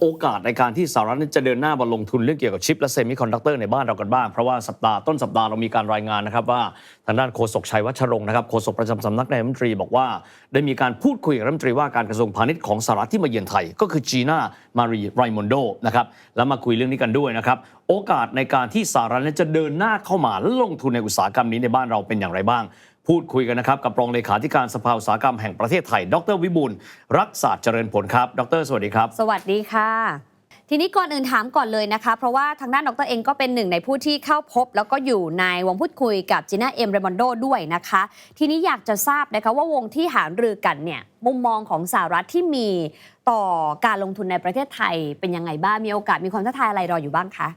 โอกาสในการที่สหรัฐนั้นจะเดินหน้ามาลงทุนเรื่องเกี่ยวกับชิปและเซมิคอนดักเตอร์ในบ้านเรากันบ้าง เพราะว่าสัปดาห์ต้นสัปดาห์เรามีการรายงานนะครับว่าทางด้านโฆษกชัยวัชรงค์นะครับโฆษกประจำสำนักนายรัฐมนตรีบอกว่า ได้มีการพูดคุยกับรัฐมนตรีว่าการกระทรวงพาณิชย์ของสหรัฐที่มาเยือนไทย ก็คือจีน่ามารีไรมอนโดนะครับแล้วมาคุยเรื่องนี้กันด้วยนะครับโอกาสในการที่สหรัฐนั้นจะเดินหน้าเข้ามาและลงทุนในอุตสาหกรรมนี้ในบ้านเราเป็นอย่างไรบ้าง พูดคุยกันนะครับกับรองเลขาธิการสภาอุตสาหกรรมแห่งประเทศไทย ดรวิบูลย์รักษาเจริญผลครับ ดร สวัสดีครับ สวัสดีค่ะทีนี้ก่อนอื่นถามก่อนเลยนะคะ เพราะว่าทางด้านดรเองก็เป็นหนึ่งในผู้ที่เข้าพบ แล้วก็อยู่ในวงพูดคุยกับจีน่าเอ็มเรมอนโดด้วยนะคะ ทีนี้อยากจะทราบนะคะว่าวงที่หารือกันเนี่ยมุมมองของสหรัฐที่มีต่อการลงทุนในประเทศไทยเป็นยังไงบ้างมีโอกาสมีความท้าทายอะไรรออยู่บ้างคะ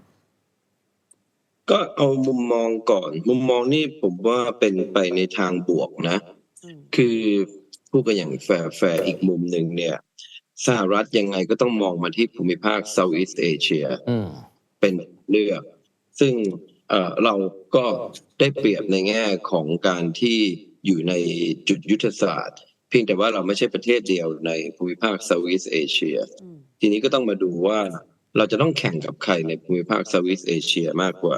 ก็เอามุมมองก่อน มุมมองนี่ผมว่าเป็นไปในทางบวกนะอืมคือพูดกันอย่างแฟร์แฟร์อีกมุมหนึ่งเนี่ย สหรัฐยังไงก็ต้องมองมาที่ภูมิภาค Southeast Asia อืมเป็นเลือก ซึ่งเอ่อเราก็ได้เปรียบในแง่ของการที่อยู่ในจุดยุทธศาสตร์ เพียงแต่ว่าเราไม่ใช่ประเทศเดียวในภูมิภาค Southeast Asia อืมทีนี้ก็ต้องมาดูว่า เราจะต้องแข่งกับใครในภูมิภาค Southeast Asia มากกว่า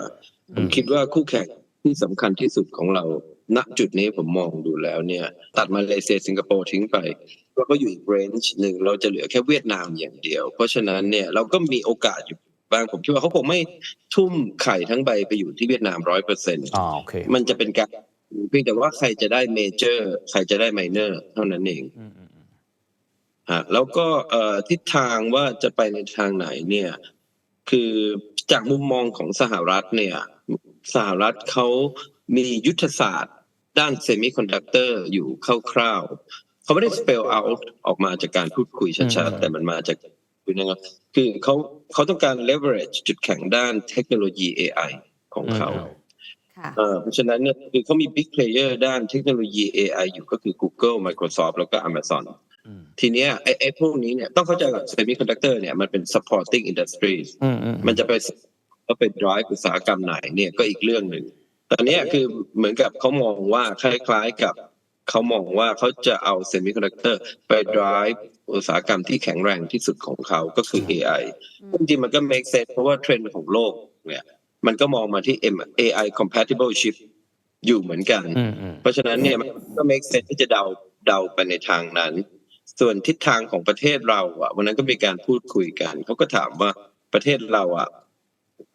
อืมผมคิดว่าคู่แข่งที่สำคัญที่สุดของเรา ณจุดนี้ผมมองดูแล้วเนี่ย ตัดมาเลเซียสิงคโปร์ทิ้งไปเราก็อยู่อีกเรนจ์หนึ่งเราจะเหลือแค่เวียดนามอย่างเดียว เพราะฉะนั้นเนี่ยเราก็มีโอกาสอยู่บ้างผมคิดว่าเขาคงไม่ทุ่มไข่ทั้งใบไปอยู่ที่เวียดนามร้อยเปอร์เซ็นต์อ่าโอเคมันจะเป็นการเพียงแต่ว่าใครจะได้เมเจอร์ ใครจะได้ไมเนอร์ เท่านั้นเองอืมอืมอืม ฮะแล้วก็เอ่อทิศทางว่าจะไปในทางไหนเนี่ย คือจากมุมมองของสหรัฐเนี่ย สหรัฐเขามียุทธศาสตร์ ด้านเซมิคอนดักเตอร์อยู่คร่าวๆเขาไม่ได้ spell out ออกมาจากการพูดคุยชัดๆแต่มันมาจากคือนะครับคือเขาเขาต้องการ leverage จุดแข็งด้านเทคโนโลยี AI ของเขาค่ะเอ่อเพราะฉะนั้นเนี่ยคือเขามี big player ด้านเทคโนโลยี AI อยู่ก็คือ Google Microsoft แล้วก็ Amazon อืม ทีเนี้ยไอ้ไอ้พวกนี้เนี่ยต้องเข้าใจก่อน semiconductor เนี่ยมันเป็น supporting industries อืมอืมมันจะไปก็เป็น drive อุตสาหกรรมไหนเนี่ยก็อีกเรื่องหนึ่งตอนเนี้ยคือเหมือนกับเขามองว่าคล้ายๆกับเขามองว่าเขาจะเอา semiconductor ไป drive อุตสาหกรรมที่แข็งแรงที่สุดของเขาก็คือ AI อืมจริงๆมันก็ make sense เพราะว่าเทรนด์ของโลกเนี่ยมันก็มองมาที่ M- AI compatible chip อยู่เหมือนกันอืมอืมเพราะฉะนั้นเนี่ยมันก็ make sense ที่จะเดาเดาไปในทางนั้น ส่วนทิศทางของประเทศเราอะวันนั้นก็มีการพูดคุยกันเขาก็ถามว่าประเทศเราอะ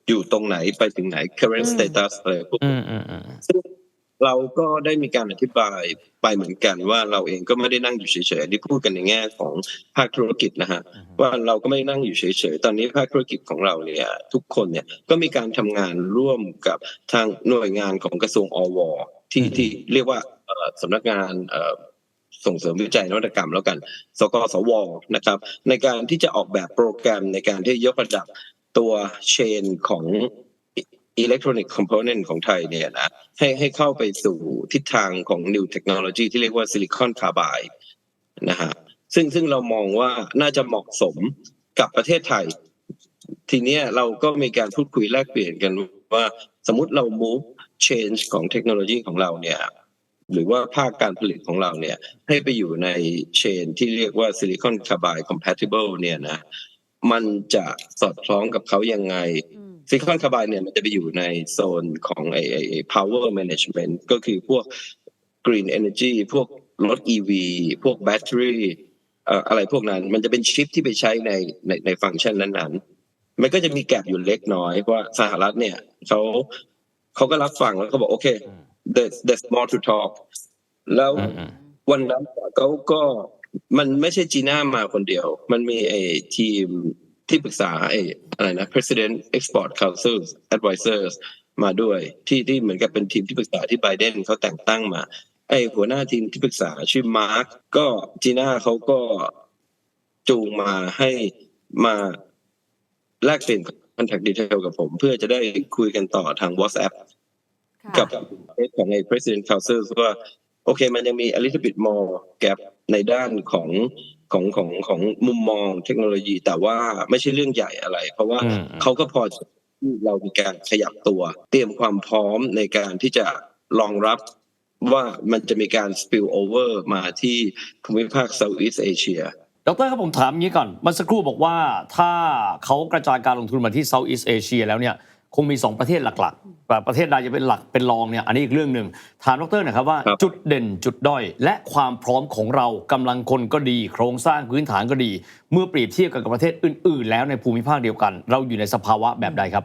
อยู่ตรงไหนไปถึงไหน current อืม status อะไรพวกอืมอืมอืมซึ่งเราก็ได้มีการอธิบายไปเหมือนกันว่าเราเองก็ไม่ได้นั่งอยู่เฉยๆอันนี้พูดกันในแง่ของภาคธุรกิจนะฮะว่าเราก็ไม่ได้นั่งอยู่เฉยๆตอนนี้ภาคธุรกิจของเราเนี่ยทุกคนเนี่ยก็มีการทำงานร่วมกับทางหน่วยงานของกระทรวงอวที่อืมที่เรียกว่าเอ่อสำนักงานเอ่อ ส่งเสริมวิจัยนวัตกรรมแล้วกันสกสวนะครับ ในการที่จะออกแบบโปรแกรมในการที่ยกระดับตัวเชนของอิเล็กทรอนิกส์คอมโพเนนต์ของไทยเนี่ยนะให้ให้เข้าไปสู่ทิศทางของ New Technology ที่เรียกว่าซิลิคอนคาร์บายนะฮะซึ่งซึ่งเรามองว่าน่าจะเหมาะสมกับประเทศไทย ทีเนี้ยเราก็มีการพูดคุยแลกเปลี่ยนกันว่าสมมติเรา move change ของเทคโนโลยีของเราเนี่ย หรือว่าภาคการผลิตของเราเนี่ยให้ไปอยู่ในเชนที่เรียกว่า Silicon Carbide Compatible เนี่ยนะมันจะสอดคล้องกับเขายังไงอืมซิลิคอนคาร์บายเนี่ยมันจะไปอยู่ในโซนของไอ้ไอ้ไอ้ power management ก็คือพวก green energy พวกรถ EV พวกแบตเตอรี่เอ่ออะไรพวกนั้นมันจะเป็นชิปที่ไปใช้ในในในฟังก์ชันนั้นๆ มันก็จะมีแกลบอยู่เล็กน้อยเพราะว่าสหรัฐเนี่ยเขาเขาก็รับฟังแล้วก็บอกโอเคอืม there's there's more to talk แล้วอืมอืมวันนั้นเขาก็มันไม่ใช่จีน่ามาคนเดียว มันมีไอ้ทีมที่ปรึกษาไอ้อะไรนะ President Export Council Advisors มาด้วยที่ที่เหมือนกับเป็นทีมที่ปรึกษาที่ไบเดนเขาแต่งตั้งมา ไอ้หัวหน้าทีมที่ปรึกษาชื่อมาร์กก็จีน่าเขาก็จูงมาให้มาแลกเปลี่ยนคอนแทคดีเทลกับผม เพื่อจะได้คุยกันต่อทาง WhatsApp ค่ะ กับของไอ้ President Council ว่าโอเคมันยังมี a little bit more gap ในด้านของของของของมุมมองเทคโนโลยี แต่ว่าไม่ใช่เรื่องใหญ่อะไร เพราะว่าอืมเขาก็พอจะที่เรามีการขยับตัว เตรียมความพร้อมในการที่จะรองรับว่ามันจะมีการ spill over มาที่ภูมิภาค Southeast Asia ดรครับผมถามอย่างนี้ก่อนเมื่อสักครู่บอกว่าถ้าเขากระจายการลงทุนมาที่ Southeast Asia แล้วเนี่ย คงมี 2 ประเทศหลักๆแต่ประเทศใดจะเป็นหลักเป็นรองเนี่ยอันนี้อีกเรื่องหนึ่งถามดรหนะครับว่าครับจุดเด่นจุดด้อย และความพร้อมของเรากำลังคนก็ดี โครงสร้างพื้นฐานก็ดี เมื่อเปรียบเทียบกับประเทศอื่น ๆ แล้วในภูมิภาคเดียวกัน เราอยู่ในสภาวะแบบใดครับ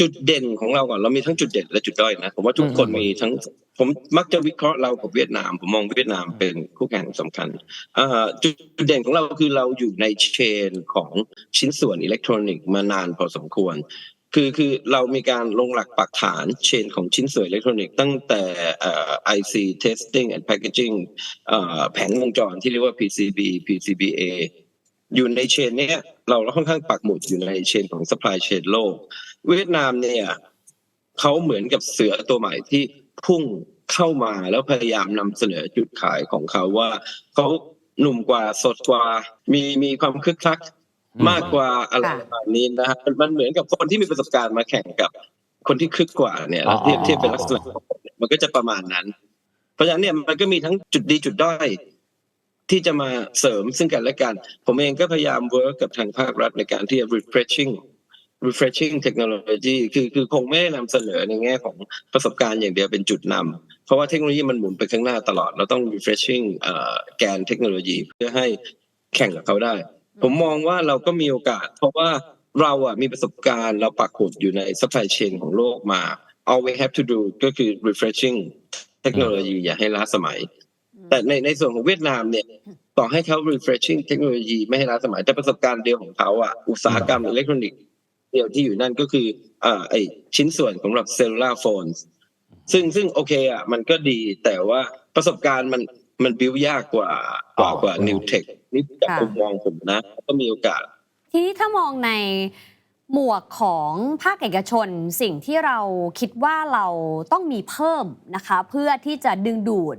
จุดเด่นของเราก่อนเรามีทั้งจุดเด่นและจุดด้อยนะผมว่าทุกคนอืมมีทั้งผมมักจะวิเคราะห์เรากับเวียดนามผมมองเวียดนามเป็นคู่แข่งสำคัญอ่าจุดเด่นของเราคือเราอยู่ในเชนของชิ้นส่วนอิเล็กทรอนิกส์มานานพอสมควร คือคือเรามีการลงหลักปักฐานเชนของชิ้นส่วนอิเล็กทรอนิกส์ตั้งแต่อ่อ IC testing and packaging เอ่อแผงวงจรที่เรียกว่า PCB PCBA อยู่ในเชนเนี้ยเราค่อนข้างปักหมุดอยู่ในเชนของ supply chain โลก เวียดนามเนี่ยเขาเหมือนกับเสือตัวใหม่ที่พุ่งเข้ามาแล้วพยายามนำเสนอจุดขายของเขาว่าเขาหนุ่มกว่าสดกว่ามีมีความคึกคัก มมากกว่าอะไรค่ะประมาณนี้นะฮะมันมันเหมือนกับคนที่มีประสบการณ์มาแข่งกับ คนที่คึกกว่าเนี่ยแล้วเทียบเทียบเป็นลักษณะของคนเนี่ยมันก็จะประมาณนั้น เพราะฉะนั้นเนี่ยมันก็มีทั้งจุดดีจุดด้อยที่จะมาเสริมซึ่งกันและกัน ผมเองก็พยายามเวิร์กกับทางภาครัฐในการที่จะ refreshing refreshing technology คือคือคงไม่ได้นำเสนอในแง่ของประสบการณ์อย่างเดียวเป็นจุดนำเพราะว่าเทคโนโลยีมันหมุนไปข้างหน้าตลอด เราต้อง refreshing เอ่อแกนเทคโนโลยีเพื่อให้แข่งกับเขาได้ ผมมองว่าเราก็มีโอกาส เพราะว่าเราอะมีประสบการณ์เราปักหมุดอยู่ใน supply chain ของโลกมา all we have to do ก็คือ refreshing เทคโนโลยีอย่าให้ล้าสมัย แต่ในในส่วนของเวียดนามเนี่ยต่อให้เขา refreshing เทคโนโลยีไม่ให้ล้าสมัย แต่ประสบการณ์เดียวของเขาอะอุตสาหกรรมอิเล็กทรอนิกส์เดียวที่อยู่นั่นก็คืออ่าไอชิ้นส่วนของแบบ cellular phones ซึ่งซึ่งโอเคอะมันก็ดีแต่ว่าประสบการณ์มัน มันบิวยากกว่ากว่ากว่า new tech นี่จากค่ะมุมมองผมนะ ก็มีโอกาส ทีนี้ถ้ามองในหมวกของภาคเอกชนสิ่งที่เราคิดว่าเราต้องมีเพิ่มนะคะ เพื่อที่จะดึงดูด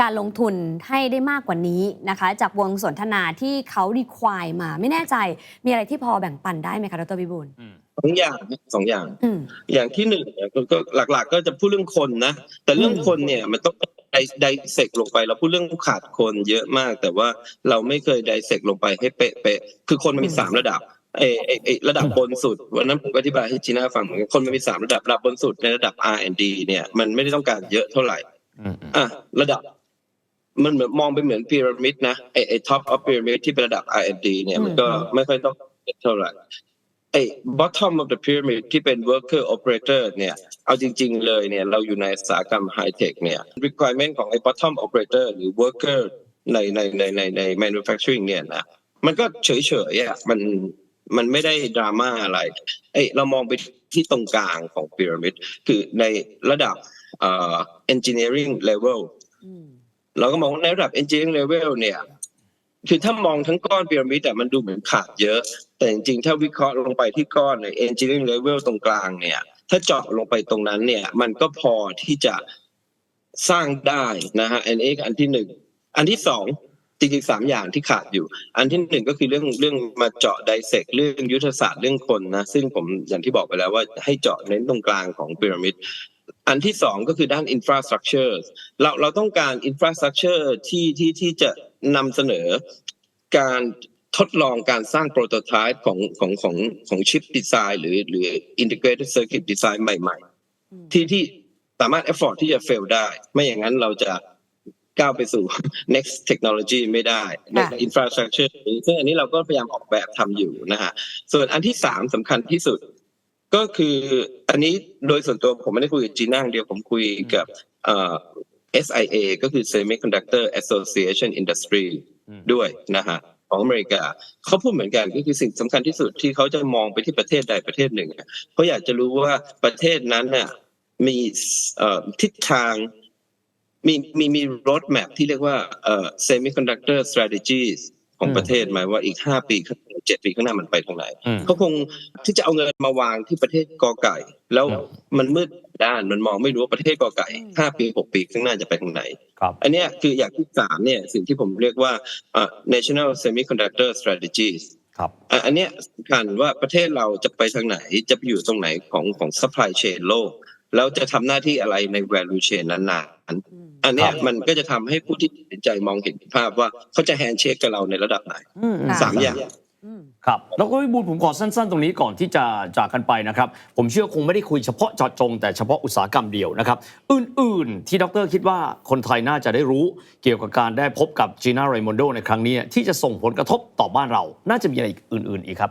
การลงทุนให้ได้มากกว่านี้นะคะ จากวงสนทนาที่เขารีควายมา ไม่แน่ใจมีอะไรที่พอแบ่งปันได้ไหมคะดรวิบูลย์สองอย่างสองอย่างอืมอย่างที่หนึ่งเนี่ยก็ก็หลักๆ ก็จะพูดเรื่องคนนะ แต่เรื่องอืมคนเนี่ยมันต้อง ไดไดเซกลงไปเราพูดเรื่องขาดคนเยอะมาก แต่ว่าเราไม่เคยไดเซกลงไปให้เป๊ะๆคือคนมันมีสามระดับเอเอเอระดับบนสุดวันนั้นผมก็อธิบายให้จีน่าฟังเหมือนกันคนมันมีสามระดับระดับบนสุดในระดับ R&D เนี่ยมันไม่ได้ต้องการเยอะเท่าไหร่อืมอืมอะระดับ มันเหมือนมองไปเหมือนพีระมิดนะไอไอท็อปออฟพีระมิดที่เป็นระดับ R&D เนี่ยมันก็อืมไม่ค่อยต้องเท่าไหร่ ไอ้ bottom of the pyramid ที่เป็น worker operator เนี่ย เอาจริง ๆ เลยเนี่ย เราอยู่ในอุตสาหกรรม high tech เนี่ย requirement ของไอ้ bottom operator หรือ worker ในในในในใน manufacturing เนี่ยนะ มันก็เฉยๆอะ มันมันไม่ได้ดราม่าอะไร เอ้ยเรามองไปที่ตรงกลางของพีระมิด คือในระดับเอ่อ engineering level อืมเราก็มองว่าในระดับ engineering level เนี่ย คือถ้ามองทั้งก้อนพีระมิดอะมันดูเหมือนขาดเยอะ แต่จริงๆ ถ้าวิเคราะห์ลงไปที่ก้อนใน engineering level ตรงกลางเนี่ย ถ้าเจาะลงไปตรงนั้นเนี่ย มันก็พอที่จะสร้างได้นะฮะอันนี้อันที่หนึ่งอันที่สองจริงๆสามอย่างที่ขาดอยู่ อันที่หนึ่งก็คือเรื่องเรื่องมาเจาะไดเซกเรื่องยุทธศาสตร์เรื่องคนนะซึ่งผมอย่างที่บอกไปแล้วว่าให้เจาะเน้นตรงกลางของพีระมิดอันที่สองก็คือด้าน infrastructure เราเราต้องการ infrastructure ที่ที่ที่จะ นำเสนอการทดลองการสร้างโปรโตไทป์ของของของของชิปดีไซน์หรือหรือ integrated circuit design ใหม่อืมๆที่ที่สามารถ effort ที่จะ fail ได้ ไม่อย่างนั้นเราจะก้าวไปสู่ next technology ไม่ได้ในค่ะ infrastructure นี้ซึ่งอันนี้เราก็พยายามออกแบบทำอยู่นะฮะ ส่วนอันที่สามสำคัญที่สุด ก็คืออันนี้โดยส่วนตัวผมไม่ได้คุยกับจีน่าอย่างเดียวผมคุยกับเอ่อ SIA ก็คือ Semiconductor Association Industry อืมด้วยนะฮะของอเมริกาเขาพูดเหมือนกันก็คือสิ่งสำคัญที่สุดที่เขาจะมองไปที่ประเทศใดประเทศหนึ่งอะเขาอยากจะรู้ว่าประเทศนั้นน่ะมีเอ่อทิศทางมีมีมี road map ที่เรียกว่าเอ่อ semiconductor strategies ของอืมประเทศไหมว่าอีกห้าปีข้างหน้าเจ็ดปีข้างหน้ามันไปทางไหนอืมเขาคงที่จะเอาเงินมาวางที่ประเทศกอไก่ แล้วครับมันมืด ด้านมันมองไม่รู้ว่าประเทศกอไก่อืมห้าปีหกปีข้างหน้าจะไปทางไหนครับอันเนี้ยคืออย่างที่สามเนี่ยสิ่งที่ผมเรียกว่าเอ่อ national semiconductor strategies ครับอะอันเนี้ยสำคัญว่าประเทศเราจะไปทางไหนจะไปอยู่ตรงไหนของของ supply chain โลก แล้วจะทำหน้าที่อะไรใน value chain นั้นๆอืมอันเนี้ยครับมันก็จะทำให้ผู้ที่ตัดสินใจมองเห็นภาพว่าเขาจะแฮนด์เชคกับเราในระดับไหนอืมค่ะสามอย่างอืม ครับแล้วก็วิบูลย์ผมขอสั้น ๆ ตรงนี้ก่อนที่จะจากกันไปนะครับ ผมเชื่อคงไม่ได้คุยเฉพาะเจาะจง แต่เฉพาะอุตสาหกรรมเดียวนะครับ อื่น ๆ ที่ดรคิดว่าคนไทยน่าจะได้รู้ เกี่ยวกับการได้พบกับจีน่าเรมอนโดในครั้งนี้ ที่จะส่งผลกระทบต่อบ้านเรา น่าจะมีอะไรอื่น ๆ อีกครับ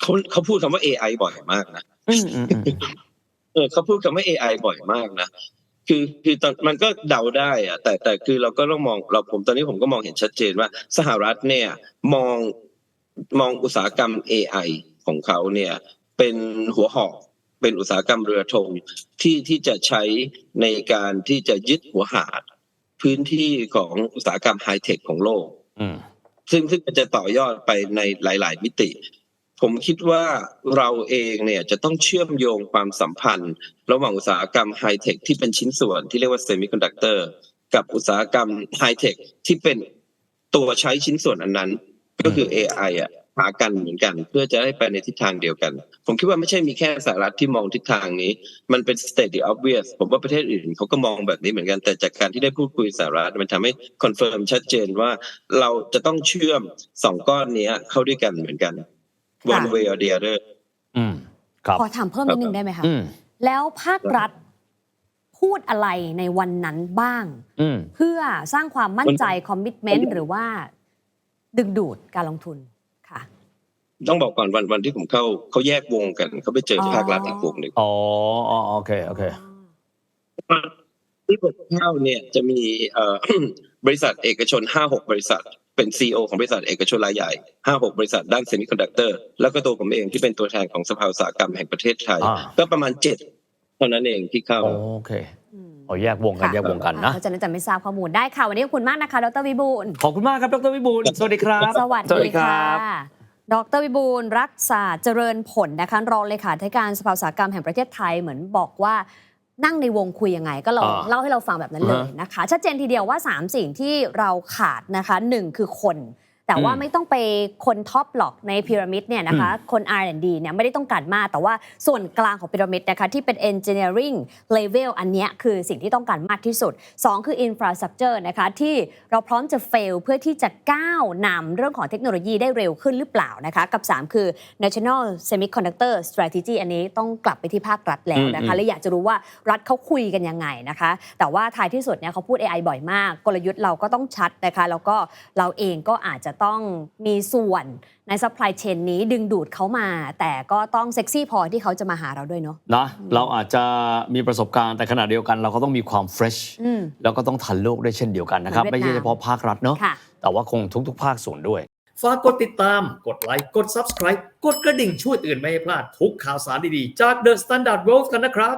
เขาเขาพูดคำว่า AI บ่อยมากนะอืมอืมอืมเออเขาพูดคำว่า AI บ่อยมากนะ คือคือตอนมันก็เดาได้อะแต่แต่คือเราก็ต้องมองเราผมตอนนี้ผมก็มองเห็นชัดเจนว่าสหรัฐเนี่ยมองมองอุตสาหกรรม AI ของเขาเนี่ยเป็นหัวหอกเป็นอุตสาหกรรมเรือธงที่ที่จะใช้ในการที่จะยึดหัวหาดพื้นที่ของอุตสาหกรรมไฮเทคของโลกอืมซึ่งซึ่งมันจะต่อยอดไปในหลาย ๆ มิติ ผมคิดว่าเราเองเนี่ยจะต้องเชื่อมโยงความสัมพันธ์ ระหว่างอุตสาหกรรมไฮเทคที่เป็นชิ้นส่วนที่เรียกว่าเซมิคอนดักเตอร์กับอุตสาหกรรมไฮเทคที่เป็นตัวใช้ชิ้นส่วนอันนั้น ก็คือ AI อะหากันเหมือนกัน เพื่อจะได้ไปในทิศทางเดียวกัน ผมคิดว่าไม่ใช่มีแค่สหรัฐที่มองทิศทางนี้ มันเป็น state the obvious ผมว่าประเทศอื่นเขาก็มองแบบนี้เหมือนกัน แต่จากการที่ได้พูดคุยสหรัฐมันทำให้คอนเฟิร์มชัดเจนว่าเราจะต้องเชื่อมสองก้อนนี้เข้าด้วยกันเหมือนกัน one way or the other อืมครับ ขอถามเพิ่มนิดนึงได้ไหมคะอืม แล้วภาครัฐพูดอะไรในวันนั้นบ้าง อืม เพื่อสร้างความมั่นใจคอมมิชเมนมัต์นหรือว่าดึงดูดการลงทุนค่ะ ต้องบอกก่อนวันวันที่ผมเข้าเขาแยกวงกันเขาไปเจอภาครัฐอีกวงหนึ่งอ๋ออ๋อโอเค โอเค ที่ผมเข้าเนี่ยจะมีเอ่อ บริษัทเอกชนห้าหกบริษัท เป็นซีอของบริษัทเอกชนรายใหญ่ห้าหกบริษัทด้านเซมิคอนดักเตอร์ แล้วก็ตัวผมเองที่เป็นตัวแทนของสภาอุตสาหกรรมแห่งประเทศไทยอ่าก็ประมาณเจ็ดเท่านั้นเองที่เข้า โอเคเอาแยกวงกันแยกวงกันนะเพราะฉะนั้นจะไม่ทราบข้อมูลได้ค่ะ วันนี้ขอบคุณมากนะคะ ดรวิบูลย์ขอบคุณมากครับ ดรวิบูลย์สวัสดีครับ สวัสสวัสดีดีคค่ะรับดรวิบูลย์รักษาเจริญผลนะคะ รองเลขาธิการสภาอุตสาหกรรมแห่งประเทศไทยเหมือนบอกว่า นั่งในวงคุยยังไง ก็ลองอ่าเล่าให้เราฟังแบบนั้นเลยนะคะ ชัดเจนทีเดียวว่า 3 สิ่งที่เราขาดนะคะหนึ่งคือคน แต่ว่าอืมไม่ต้องไปคนท็อปหรอกในพีระมิดเนี่ยนะคะคน R&D เนี่ยไม่ได้ต้องการมาก แต่ว่าส่วนกลางของพีระมิดนะคะที่เป็น engineering level อันเนี้ยคือสิ่งที่ต้องการมากที่สุด 2 คือ infrastructure นะคะที่เราพร้อมจะ fail เพื่อที่จะก้าวนำเรื่องของเทคโนโลยีได้เร็วขึ้นหรือเปล่านะคะกับ 3 คือ national semiconductor strategy อันนี้ต้องกลับไปที่ภาครัฐแล้วนะคะอืมและอยากจะรู้ว่ารัฐเขาคุยกันยังไงนะคะ แต่ว่าท้ายที่สุดเนี่ยเขาพูด AI บ่อยมาก กลยุทธ์เราก็ต้องชัดนะคะแล้วก็เราเองก็อาจจะต้องมีส่วนใน supply chain นี้ดึงดูดเขามา แต่ก็ต้องเซ็กซี่พอที่เขาจะมาหาเราด้วยเนาะนะเราอาจจะมีประสบการณ์แต่ขณะเดียวกัน เราก็ต้องมีความเฟรชอืมแล้วก็ต้องทันโลกได้เช่นเดียวกันนะครับเหมือนไม่เวียดนามใช่เฉพาะภาครัฐเนาะค่ะแต่ว่าคงทุกๆ ภาคส่วนด้วยฝากกดติดตาม กดไลค์ กด Subscribe กดกระดิ่งช่วยเตือนไม่ให้พลาดทุกข่าวสารดีๆ จาก The Standard World กันนะครับ